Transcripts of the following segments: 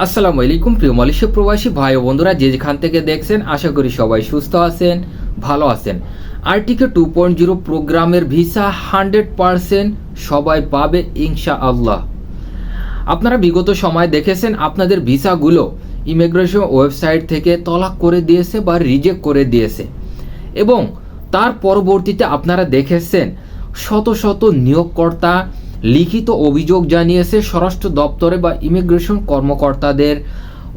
আসসালামু আলাইকুম, প্রিয় মালয়েশিয়া প্রবাসী ভাই ও বন্ধুরা, যে যেখান থেকে দেখছেন, আশা করি সবাই সুস্থ আছেন, ভালো আছেন। আরটিকে টু পয়েন্ট জিরো প্রোগ্রামের ভিসা হান্ড্রেড পারসেন্ট সবাই পাবে ইনশা আল্লাহ আপনারা বিগত সময় দেখেছেন, আপনাদের ভিসাগুলো ইমিগ্রেশন ওয়েবসাইট থেকে তলাক করে দিয়েছে বা রিজেক্ট করে দিয়েছে। এবং তার পরবর্তীতে আপনারা দেখেছেন, শত শত নিয়োগকর্তা লিখিত অভিযোগ জানিয়েছে স্বরাষ্ট্র দপ্তরে বা ইমিগ্রেশন কর্মকর্তাদের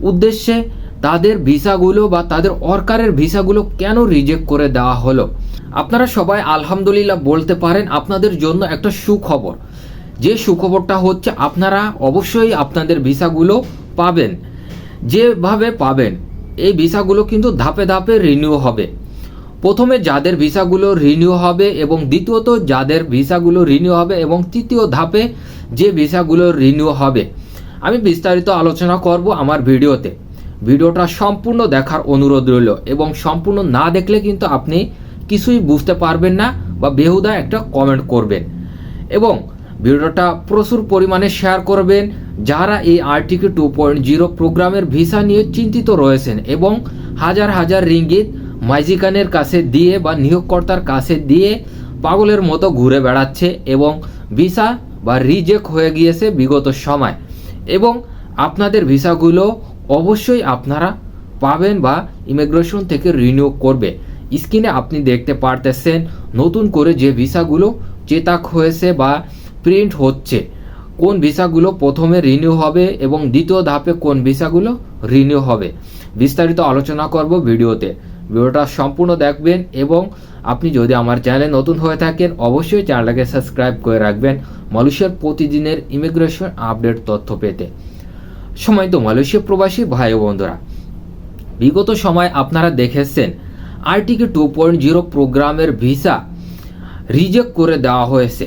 উদ্দেশ্যে তাদের ভিসাগুলো বা তাদের অর্কারের ভিসাগুলো কেন রিজেক্ট করে দেওয়া হলো। আপনারা সবাই আলহামদুলিল্লাহ বলতে পারেন আপনাদের জন্য একটা সুখবর। যে সুখবরটা হচ্ছে আপনারা অবশ্যই আপনাদের ভিসাগুলো পাবেন। যেভাবে পাবেন, এই ভিসাগুলো কিন্তু ধাপে ধাপে রিনিউ হবে। প্রথমে যাদের ভিসাগুলো রিনিউ হবে এবং দ্বিতীয়ত যাদের ভিসাগুলো রিনিউ হবে এবং তৃতীয় ধাপে যে ভিসাগুলো রিনিউ হবে। আমি বিস্তারিত আলোচনা করব আমার ভিডিওতে। ভিডিওটা সম্পূর্ণ দেখার অনুরোধ রইল এবং সম্পূর্ণ না দেখলে কিন্তু আপনি কিছুই বুঝতে পারবেন না বা বেহুদা একটা কমেন্ট করবেন। এবং ভিডিওটা প্রচুর পরিমাণে শেয়ার করবেন। যারা এই আরটিকে টু পয়েন্ট জিরো প্রোগ্রামের ভিসা নিয়ে চিন্তিত রয়েছেন এবং হাজার হাজার রিঙ্গিত মাইজিকানের কাছে দিয়ে বা নিয়োগকর্তার কাছে দিয়ে পাগলের মতো ঘুরে বেড়াচ্ছে এবং ভিসা বা রিজেক্ট হয়ে গিয়েছে বিগত সময়। এবং আপনাদের ভিসাগুলো অবশ্যই আপনারা পাবেন বা ইমিগ্রেশন থেকে রিনিউ করবে। স্ক্রিনে আপনি দেখতে পারতেছেন নতুন করে যে ভিসাগুলো চেতাক হয়েছে বা প্রিন্ট হচ্ছে। কোন ভিসাগুলো প্রথমে রিনিউ হবে এবং দ্বিতীয় ধাপে কোন ভিসাগুলো রিনিউ হবে। বিস্তারিত আলোচনা করব ভিডিওতে। ভিডিওটা সম্পূর্ণ দেখবেন এবং আপনি যদি আমার চ্যানেলে নতুন হয়ে থাকেন, অবশ্যই চ্যানেলটাকে সাবস্ক্রাইব করে রাখবেন মালয়েশিয়ার প্রতিদিনের ইমিগ্রেশন আপডেট তথ্য পেতে। সময় তো মালয়েশিয়া প্রবাসী ভাই বন্ধুরা, বিগত সময় আপনারা দেখেছেন আরটিকে টু পয়েন্ট জিরো প্রোগ্রামের ভিসা রিজেক্ট করে দেওয়া হয়েছে।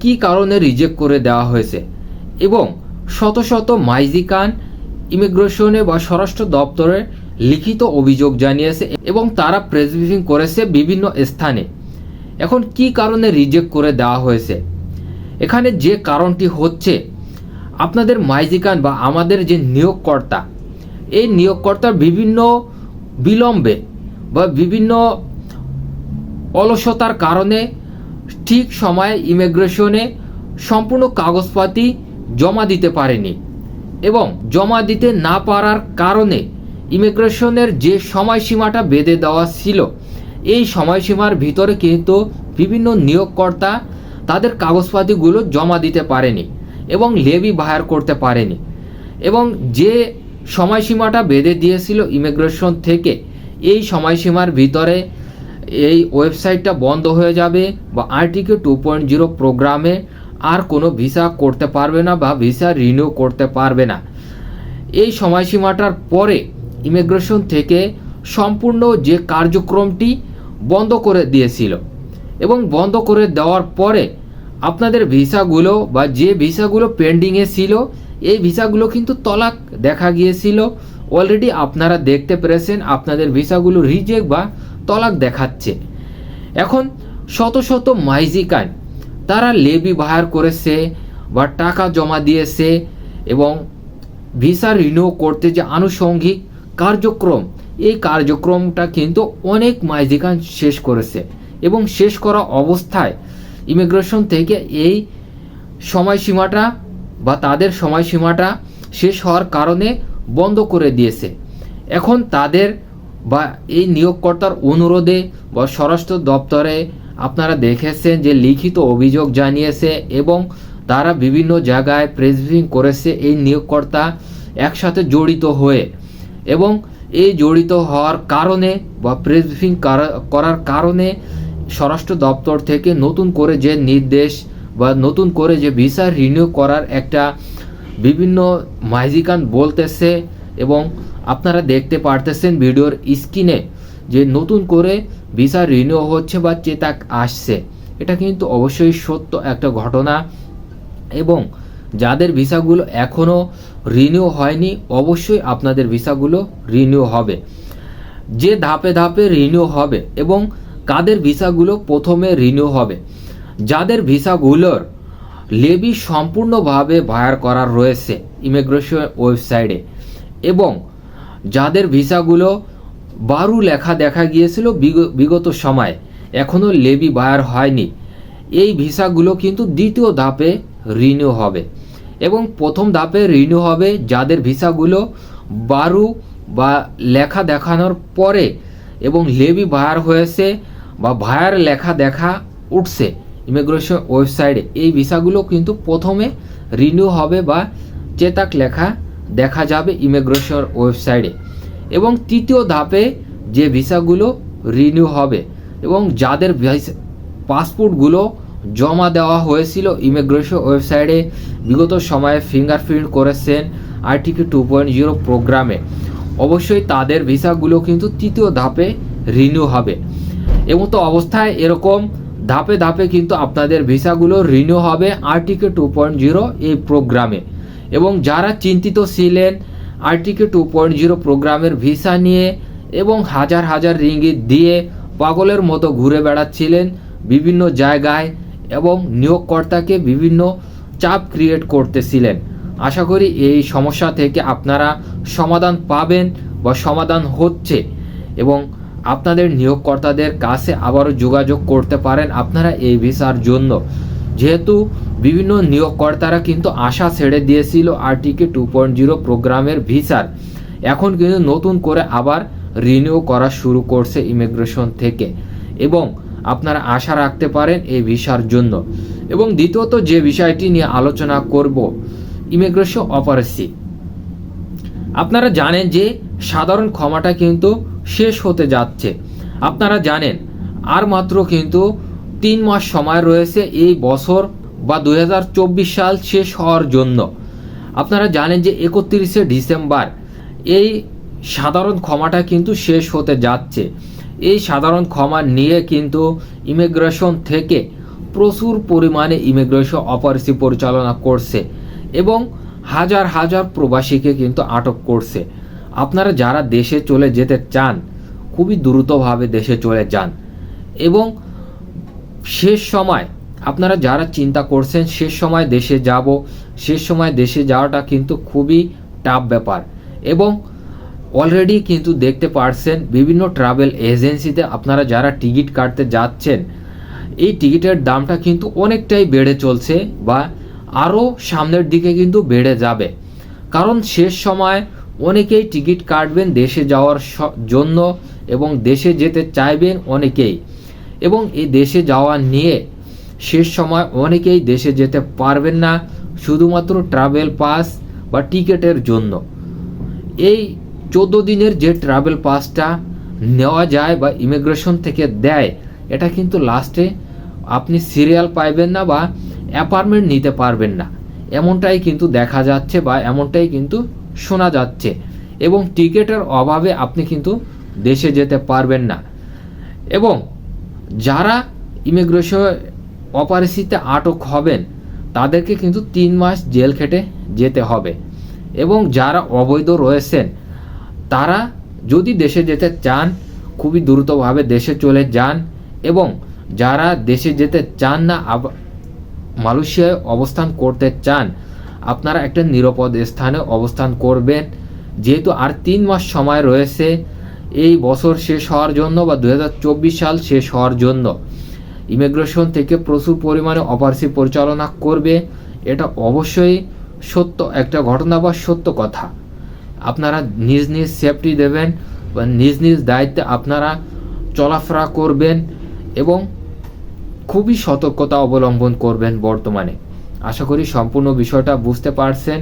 কি কারণে রিজেক্ট করে দেওয়া হয়েছে এবং শত শত মাইজিকান ইমিগ্রেশনে বা স্বরাষ্ট্র দপ্তরে লিখিত অভিযোগ জানিয়েছে এবং তারা প্রেস ব্রিফিং করেছে বিভিন্ন স্থানে। এখন কি কারণে রিজেক্ট করে দেওয়া হয়েছে? এখানে যে কারণটি হচ্ছে, আপনাদের মাইজিকান বা আমাদের যে নিয়োগকর্তা, এই নিয়োগকর্তার বিভিন্ন বিলম্বে বা বিভিন্ন অলসতার কারণে ঠিক সময়ে ইমিগ্রেশনে সম্পূর্ণ কাগজপাতি জমা দিতে পারেনি এবং জমা দিতে না পারার কারণে ইমিগ্রেশনের যে সময়সীমাটা বেঁধে দেওয়া ছিল, এই সময়সীমার ভিতরে কিন্তু বিভিন্ন নিয়োগকর্তা তাদের কাগজপাতিগুলো জমা দিতে পারেনি এবং লেবি বাহার করতে পারেনি। এবং যে সময়সীমাটা বেঁধে দিয়েছিল ইমিগ্রেশন থেকে, এই সময়সীমার ভিতরে এই ওয়েবসাইটটা বন্ধ হয়ে যাবে বা আরটিকে টু পয়েন্ট জিরো প্রোগ্রামে আর কোনো ভিসা করতে পারবে না বা ভিসা রিনিউ করতে পারবে না। এই সময়সীমাটার পরে ইমিগ্রেশন থেকে সম্পূর্ণ যে কার্যক্রমটি বন্ধ করে দিয়েছিল এবং বন্ধ করে দেওয়ার পরে আপনাদের ভিসাগুলো বা যে ভিসাগুলো পেন্ডিংয়ে ছিল, এই ভিসাগুলো কিন্তু তলাক দেখা গিয়েছিল। অলরেডি আপনারা দেখতে পেরেছেন, আপনাদের ভিসাগুলো রিজেক্ট বা তলাক দেখাচ্ছে। এখন শত শত মাইজিকান, তারা লেবি বাহার করেছে বা টাকা জমা দিয়েছে এবং ভিসা রিনিউ করতে যে আনুষঙ্গিক কার্যক্রম। এই কার্যক্রমটা কিন্তু অনেক মাইজিকান শেষ করেছে এবং শেষ করা অবস্থায় ইমিগ্রেশন থেকে এই সময়সীমাটা বা তাদের সময়সীমাটা শেষ হওয়ার কারণে বন্ধ করে দিয়েছে। এখন তাদের বা এই নিয়োগকর্তার অনুরোধে বা স্বরাষ্ট্র দপ্তরে আপনারা দেখেছেন যে লিখিত অভিযোগ জানিয়েছে এবং তারা বিভিন্ন জায়গায় প্রেস করেছে এই নিয়োগকর্তা একসাথে জড়িত হয়ে। এবং এই জড়িত হওয়ার কারণে বা প্রেস ব্রিফিং করার কারণে স্বরাষ্ট্র দপ্তর থেকে নতুন করে যে নির্দেশ বা নতুন করে যে ভিসা রিনিউ করার একটা বিভিন্ন মাইজিকান বলতেছে এবং আপনারা দেখতে পারতেছেন ভিডিওর স্ক্রিনে যে নতুন করে ভিসা রিনিউ হচ্ছে বা চেতাক আসছে। এটা কিন্তু অবশ্যই সত্য একটা ঘটনা এবং যাদের ভিসাগুলো এখনও রিনিউ হয়নি, অবশ্যই আপনাদের ভিসাগুলো রিনিউ হবে। যে ধাপে ধাপে রিনিউ হবে এবং কাদের ভিসাগুলো প্রথমে রিনিউ হবে। যাদের ভিসাগুলোর লেবি সম্পূর্ণভাবে ভায়ার করার রয়েছে ইমিগ্রেশন ওয়েবসাইটে এবং যাদের ভিসাগুলো বারু লেখা দেখা গিয়েছিল বিগ- বিগত সময় এখনও লেবি বায়ার হয়নি, এই ভিসাগুলো কিন্তু দ্বিতীয় ধাপে রিনিউ হবে। এবং প্রথম ধাপে রিনিউ হবে যাদের ভিসাগুলো বারু বা লেখা দেখানোর পরে এবং লেবি ভায়ার হয়েছে বা ভায়ার লেখা দেখা উঠছে ইমিগ্রেশন ওয়েবসাইটে, এই ভিসাগুলো কিন্তু প্রথমে রিনিউ হবে বা চেতাক লেখা দেখা যাবে ইমিগ্রেশন ওয়েবসাইটে। এবং তৃতীয় ধাপে যে ভিসাগুলো রিনিউ হবে এবং যাদের পাসপোর্টগুলো জমা দেওয়া হয়েছিল ইমিগ্রেশন ওয়েবসাইটে। বিগত সময়ে ফিঙ্গারপ্রিন্ট করেছেন আরটিকে টু পয়েন্ট জিরো প্রোগ্রামে। অবশ্যই তাদের ভিসাগুলো কিন্তু তৃতীয় ধাপে রিনিউ হবে। এবং তো অবস্থায় এরকম ধাপে ধাপে কিন্তু আপনাদের ভিসাগুলো রিনিউ হবে আরটিকে টু পয়েন্ট জিরো এই প্রোগ্রামে। এবং যারা চিন্তিত ছিলেন R T K two point zero প্রোগ্রামের ভিসা নিয়ে এবং হাজার হাজার রিঙ্গিত দিয়ে পাগলের মতো ঘুরে বেড়াচ্ছিলেন বিভিন্ন জায়গায় এবং নিয়োগকর্তাকে বিভিন্ন চাপ ক্রিয়েট করতেছিলেন। আশা করি এই সমস্যা থেকে আপনারা সমাধান পাবেন বা সমাধান হচ্ছে এবং আপনাদের নিয়োগকর্তাদের কাছে আবারও যোগাযোগ করতে পারেন আপনারা এই ভিসার জন্য। যেহেতু বিভিন্ন নিয়োগকর্তারা কিন্তু আশা ছেড়ে দিয়েছিল আরটিকে টু পয়েন্ট জিরো প্রোগ্রামের ভিসার। এখন কিন্তু নতুন করে আবার রিনিউ করা শুরু করছে ইমিগ্রেশন থেকে। এবং আপনারা আশা রাখতে পারেন এই ভিসার জন্য। এবং দ্বিতীয়ত যে বিষয়টি নিয়ে আলোচনা করব, ইমিগ্রেশন অপারেসি। আপনারা জানেন যে সাধারণ ক্ষমাটা কিন্তু শেষ হতে যাচ্ছে। আপনারা জানেন, আর মাত্র কিন্তু তিন মাস সময় রয়েছে এই বছর বা দুই হাজার চব্বিশ সাল শেষ হওয়ার জন্য। আপনারা জানেন যে একত্রিশে ডিসেম্বর এই সাধারণ ক্ষমাটা কিন্তু শেষ হতে যাচ্ছে। এই সাধারণ ক্ষমা নিয়ে কিন্তু ইমিগ্রেশন থেকে প্রচুর পরিমাণে ইমিগ্রেশন অপারেসি পরিচালনা করছে এবং হাজার হাজার প্রবাসীকে কিন্তু আটক করছে। আপনারা যারা দেশে চলে যেতে চান, খুবই দ্রুতভাবে দেশে চলে যান এবং শেষ সময় আপনারা যারা চিন্তা করছেন, শেষ সময় দেশে যাব, শেষ সময় দেশে যাওয়াটা কিন্তু খুবই টাফ ব্যাপার এবং অলরেডি কিন্তু দেখতে পারছেন বিভিন্ন ট্রাভেল এজেন্সিতে আপনারা যারা টিকিট কাটতে যাচ্ছেন, এই টিকিটের দামটা কিন্তু অনেকটাই বেড়ে চলছে বা আরও সামনের দিকে কিন্তু বেড়ে যাবে। কারণ শেষ সময় অনেকেই টিকিট কাটবেন দেশে যাওয়ার জন্য এবং দেশে যেতে চাইবেন অনেকেই। এবং এই দেশে যাওয়া নিয়ে শেষ সময় অনেকেই দেশে যেতে পারবেন না, শুধুমাত্র ট্রাভেল পাস বা টিকিটের জন্য। এই চোদ্দ দিনের যে ট্রাভেল পাসটা নেওয়া যায় বা ইমিগ্রেশন থেকে দেয়, এটা কিন্তু লাস্টে আপনি সিরিয়াল পাইবেন না বা অ্যাপার্টমেন্ট নিতে পারবেন না। এমনটাই কিন্তু দেখা যাচ্ছে বা এমনটাই কিন্তু শোনা যাচ্ছে এবং টিকিটের অভাবে আপনি কিন্তু দেশে যেতে পারবেন না। এবং যারা ইমিগ্রেশন অপারেসিতে আটক হবেন, তাদেরকে কিন্তু তিন মাস জেল খেটে যেতে হবে। এবং যারা অবৈধ রয়েছেন তারা যদি দেশে যেতে চান, খুবই দ্রুতভাবে দেশে চলে যান এবং যারা দেশে যেতে চান না মালয়েশিয়ায় অবস্থান করতে চান, আপনারা একটা নিরাপদ স্থানে অবস্থান করবেন। যেহেতু আর তিন মাস সময় রয়েছে, এই বছর শেষ হওয়ার জন্য বা দু হাজার চব্বিশ সাল শেষ হওয়ার জন্য। ইমিগ্রেশন থেকে প্রচুর পরিমাণে অপারসি পরিচালনা করবে। এটা অবশ্যই সত্য একটা ঘটনা বা সত্য কথা। আপনারা নিজ নিজ সেফটি দেবেন বা নিজ নিজ দায়িত্বে আপনারা চলাফেরা করবেন এবং খুবই সতর্কতা অবলম্বন করবেন বর্তমানে। আশা করি সম্পূর্ণ বিষয়টা বুঝতে পারছেন।